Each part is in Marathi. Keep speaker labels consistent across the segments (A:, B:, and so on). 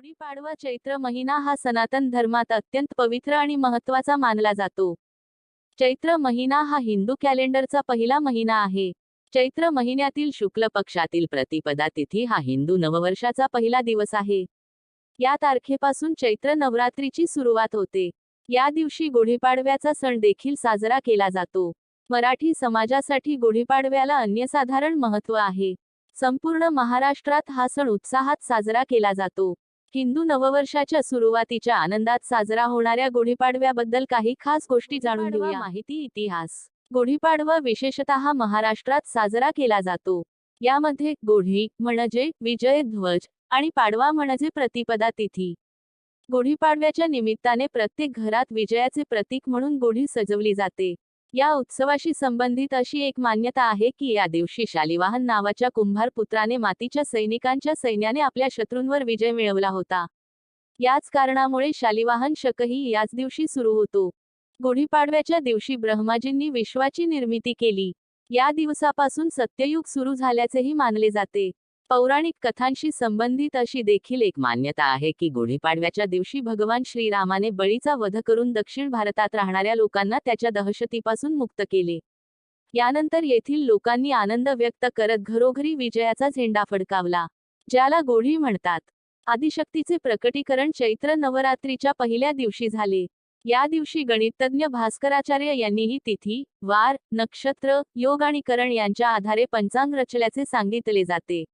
A: गुढीपाडवा चैत्र महिना हा सनातन धर्मात अत्यंत पवित्र आणि महत्त्वाचा मानला जातो. चैत्र महिना हा हिंदू कॅलेंडरचा पहिला महिना आहे. चैत्र महिन्यातील शुक्ल पक्षातील प्रतिपदा तिथी हा हिंदू नववर्षाचा पहिला दिवस आहे. या तारखेपासून चैत्र नवरात्रीची सुरुवात होते. या दिवशी गुढीपाडव्याचा सण देखील साजरा केला जातो. मराठी समाजासाठी गुढीपाडव्याला अन्यसाधारण महत्त्व आहे. संपूर्ण महाराष्ट्रात हा सण उत्साहात साजरा केला जातो. हिंदू नववर्षाच्या सुरुवातीच्या आनंदात साजरा होणाऱ्या गुढीपाडव्याबद्दल काही खास गोष्टी जाणून घेऊया. माहिती इतिहास. गुढीपाडवा विशेषतः महाराष्ट्रात साजरा केला जातो. यामध्ये गुढी म्हणजे विजय ध्वज आणि पाडवा म्हणजे प्रतिपदा तिथी. गुढीपाडव्याच्या निमित्ताने प्रत्येक घरात विजयाचे प्रतीक म्हणून गुढी सजवली जाते. या उत्सवाशी संबंधित अशी एक मान्यता आहे की या दिवशी शालिवाहन नावाच्या कुंभार पुत्राने मातीच्या सैनिकांच्या सैन्याने आपल्या शत्रूंवर विजय मिळवला होता. याच कारणामुळे शालिवाहन शकही याच दिवशी सुरू होतो. गुढीपाडव्याच्या दिवशी ब्रह्माजींनी विश्वाची निर्मिती केली. या दिवसापासून सत्ययुग सुरू झाल्याचेही मानले जाते. पौराणिक कथांशी संबंधित अशी देखील एक मान्यता आहे की गुढीपाडव्याच्या दिवशी भगवान श्रीरामाने बळीचा वध करून दक्षिण भारतात राहणाऱ्या लोकांना त्याच्या दहशतीपासून मुक्त केले. यानंतर येथील लोकांनी आनंद व्यक्त करत घरोघरी विजयाचा झेंडा फडकावला ज्याला गोढी म्हणतात. आदिशक्तीचे प्रकटीकरण चैत्र नवरात्रीच्या पहिल्या दिवशी झाले. या दिवशी गणितज्ञ भास्कराचार्य यांनी ही तिथी वार नक्षत्र योग आणि करण यांच्या आधारे पंचांग रचल्याचे सांगितले जाते.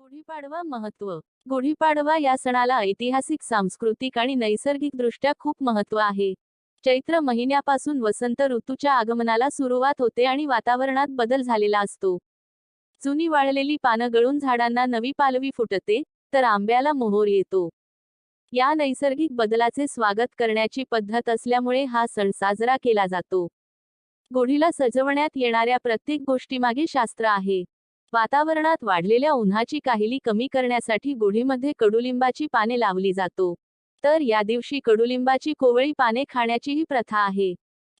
A: गुढीपाडवा महत्त्व. गुढीपाडवा या सणाला ऐतिहासिक सांस्कृतिक आणि नैसर्गिक दृष्ट्या खूप महत्त्व आहे. चैत्र महिन्यापासून वसंत ऋतूच्या आगमनाला सुरुवात होते आणि वातावरणात बदल झालेला असतो. जुनी वाळलेली पानं गळून झाडांना नवी पालवी फुटते तर आंब्याला मोहोर येतो. या नैसर्गिक बदलाचे स्वागत करण्याची पद्धत असल्यामुळे हा सण साजरा केला जातो. गुढीला सजवण्यात येणाऱ्या प्रत्येक गोष्टीमागे शास्त्र आहे. वातावरणात वाढलेल्या उन्हाची काहिली कमी करण्यासाठी गुढीमध्ये कडुलिंबाची पाने लावली जातो. तर या दिवशी कडुलिंबाची कोवळी पाने खाण्याचीही प्रथा आहे.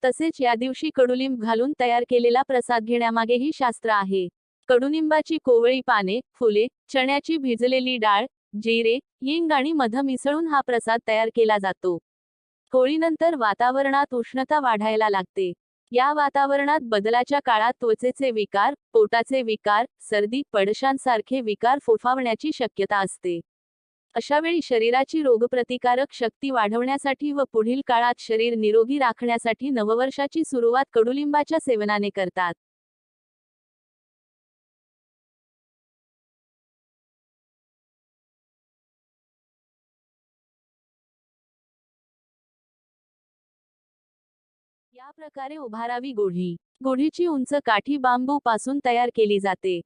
A: तसेच या दिवशी कडुलिंब घालून तयार केलेला प्रसाद घेण्यामागेही शास्त्र आहे. कडुनिंबाची कोवळी पाने फुले चण्याची भिजलेली डाळ जिरे हिंग आणि मध मिसळून हा प्रसाद तयार केला जातो. होळीनंतर वातावरणात उष्णता वाढायला लागते. या वातावरणात बदलाच्या काळात त्वचेचे विकार पोटाचे विकार सर्दी पडशांसारखे विकार फोफावण्याची शक्यता असते. अशावेळी शरीराची रोगप्रतिकारक शक्ती वाढवण्यासाठी व पुढील काळात शरीर निरोगी राखण्यासाठी नववर्षाची सुरुवात कडुलिंबाच्या सेवनाने करतात. या प्रकारे उभारावी गुढी. गुढीची उंच काठी बांबू पासून तयार केली जाते.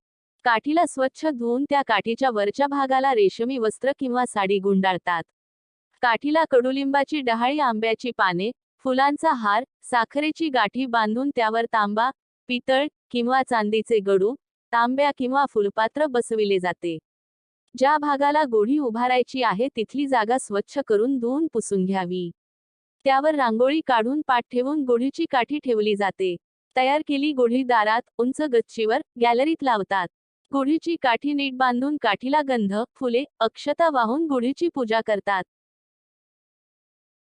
A: काठीला स्वच्छ धुवून त्या काठीच्या वरच्या भागाला रेशमी वस्त्र किंवा साडी गुंडाळतात. काठीला कडुलिंबाची डहाळी आंब्याची पाने फुलांचा हार साखरेची गाठी बांधून त्यावर तांबा पितळ किंवा चांदीचे गडू तांब्या किंवा फुलपात्र बसविले जाते. ज्या भागाला गुढी उभारायची आहे तिथली जागा स्वच्छ करून धुवून पुसून घ्यावी. त्यावर रांगोळी काढून पाठ ठेवून गुढीची काठी ठेवली जाते. तयार केली गुढी दारात उंच गच्चीवर गॅलरीत लावतात. गुढीची काठी नीट बांधून काठीला गंध फुले अक्षता वाहून गुढीची पूजा करतात.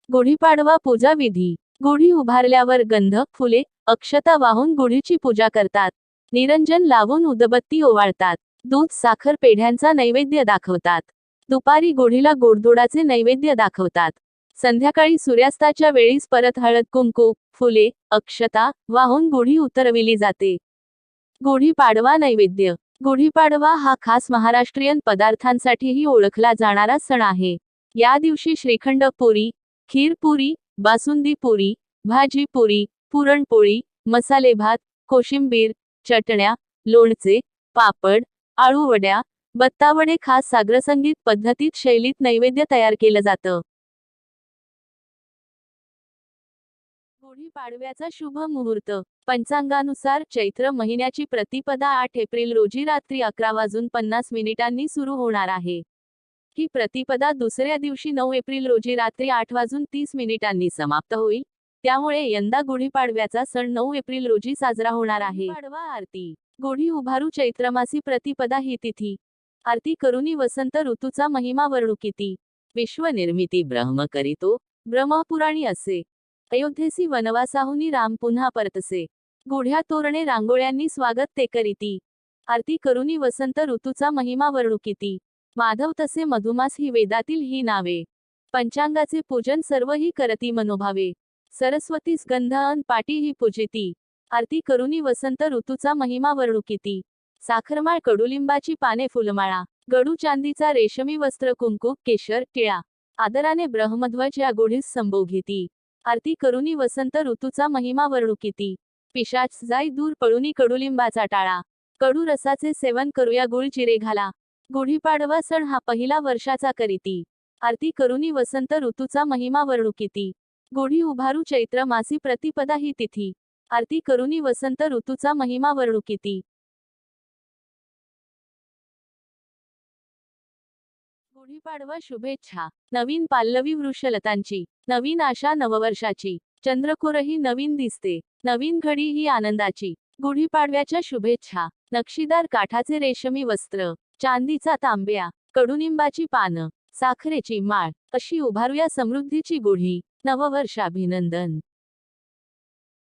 A: गुढीपाडवा पूजा विधी. गुढी उभारल्यावर गंध फुले अक्षता वाहून गुढीची पूजा करतात. निरंजन लावून उदबत्ती ओवाळतात. दूध साखर पेढ्यांचा नैवेद्य दाखवतात. दुपारी गुढीला गोडधोडाचे नैवेद्य दाखवतात. संध्याकाळी सूर्यास्ताच्या वेळीच परत हळद कुंकू फुले अक्षता वाहून गुढी उतरविली जाते. गुढीपाडवा नैवेद्य. गुढीपाडवा हा खास महाराष्ट्रीयन पदार्थांसाठीही ओळखला जाणारा सण आहे. या दिवशी श्रीखंड पुरी खीरपुरी बासुंदी पुरी भाजी पुरी पुरणपोळी मसाले भात कोशिंबीर चटण्या लोणचे पापड आळूवड्या बत्तावडे खास सागरसंगीत पद्धतीत शैलीत नैवेद्य तयार केलं जातं. गुढीपाडव्याचा शुभ मुहूर्त. पंचांगानुसार चैत्र महिन्याची प्रतिपदा आठ एप्रिल रोजी रात्री अकरा वाजून पन्नास मिनिटांनी सुरू होणार आहे. ही प्रतिपदा दुसऱ्या दिवशी नऊ एप्रिल रोजी रात्री आठ वाजून तीस मिनिटांनी समाप्त होईल. त्यामुळे यंदा गुढीपाडव्याचा सण नऊ एप्रिल रोजी साजरा होणार आहे. पाडवा आरती. गुढी उभारू चैत्रमासी प्रतिपदा ही तिथी. आरती करुनी वसंत ऋतूचा महिमा वर्णुकिती. विश्वनिर्मिती ब्रह्म करीतो. ब्रह्मपुराणी असे. अयोध्येसी वनवासाहुनी राम पुन्हा परतसे. गुढ्या तोरणे रांगोळ्यांनी स्वागत ते करीती. आरती करुनी वसंत ऋतूचा महिमा वर्णुकिती माधव तसे मधुमास ही वेदातील ही नावे. पंचांगाचे पूजन सर्व ही करती मनोभावे. सरस्वतीस गंध अन पाटी ही पूजिती. आरती करुनी वसंत ऋतूचा महिमा वर्णुकिती साखरमाळ कडुलिंबाची पाने फुलमाळा. गडू चांदीचा रेशमी वस्त्र कुंकू केशर टिळा. आदराने ब्रह्मध्वज या गुढीस संबोधिती आरती करुनी वसंत ऋतूचा महिमा वर्णुकिती पिशाच जाई दूर पळुनी कडुलिंबाचा टाळा. कडू रसाचे सेवन करूया गुळ चिरे घाला. गुढीपाडवा सण हा पहिला वर्षाचा करीती. आरती करुनी वसंत ऋतूचा महिमा वर्णुकिती गुढी उभारू चैत्र मासी प्रतिपदा ही तिथी. आरती करुनी वसंत ऋतूचा महिमा वर्णुकिती गुढीपाडवा शुभेच्छा. नवीन पाल्लवी वृषलतांची. नवीन आशा नववर्षाची. चंद्रकोरही नवीन दिसते. नवीन घडी ही आनंदाची. गुढीपाडव्याच्या शुभेच्छा. नक्षीदार काठाचे रेशमी वस्त्र. चांदीचा तांब्या. कडुनिंबाची पानं. साखरेची माळ. अशी उभारूया समृद्धीची गुढी. नववर्षाभिनंदन.